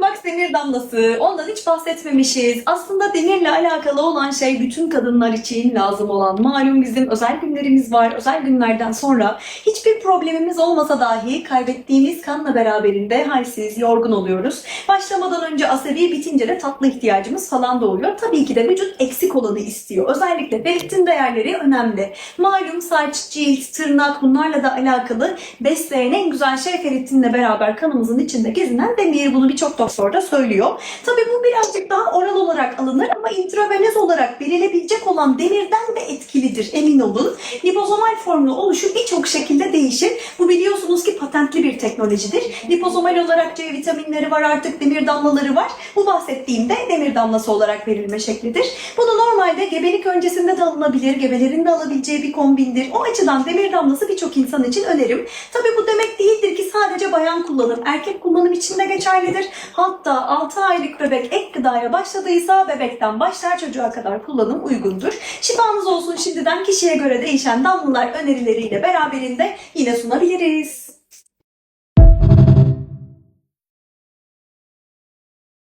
Bak demir damlası. Ondan hiç bahsetmemişiz. Aslında demirle alakalı olan şey bütün kadınlar için lazım olan. Malum bizim özel günlerimiz var. Özel günlerden sonra hiçbir problemimiz olmasa dahi kaybettiğimiz kanla beraberinde halsiz, yorgun oluyoruz. Başlamadan önce asabi bitince de tatlı ihtiyacımız falan doğuyor. Tabii ki de vücut eksik olanı istiyor. Özellikle ferritin değerleri önemli. Malum saç, cilt, tırnak bunlarla da alakalı besleyen en güzel şey ferritinle beraber kanımızın içinde gezinen demir. Bunu birçok doktor da söylüyor. Tabii bu birazcık daha oral olarak alınır ama intravenöz olarak verilebilecek olan demirden de etkilidir emin olun. Lipozomal formlu oluşu birçok şekilde değişir. Bu biliyorsunuz ki patentli bir teknolojidir. Lipozomal olarak C vitaminleri var artık demir damlaları var. Bu bahsettiğimde demir damlası olarak verilme şeklidir. Bunu normalde gebelik öncesinde de alınabilir, gebelerin de alabileceği bir kombindir. O açıdan demir damlası birçok insan için önerim. Tabii bu demek değildir ki sadece bayan kullanım, erkek kullanım için de geçerlidir. Hatta 6 aylık bebek ek gıdaya başladıysa bebekten başlar çocuğa kadar kullanım uygundur. Şifanız olsun şimdiden kişiye göre değişen damlalar önerileriyle beraberinde yine sunabiliriz.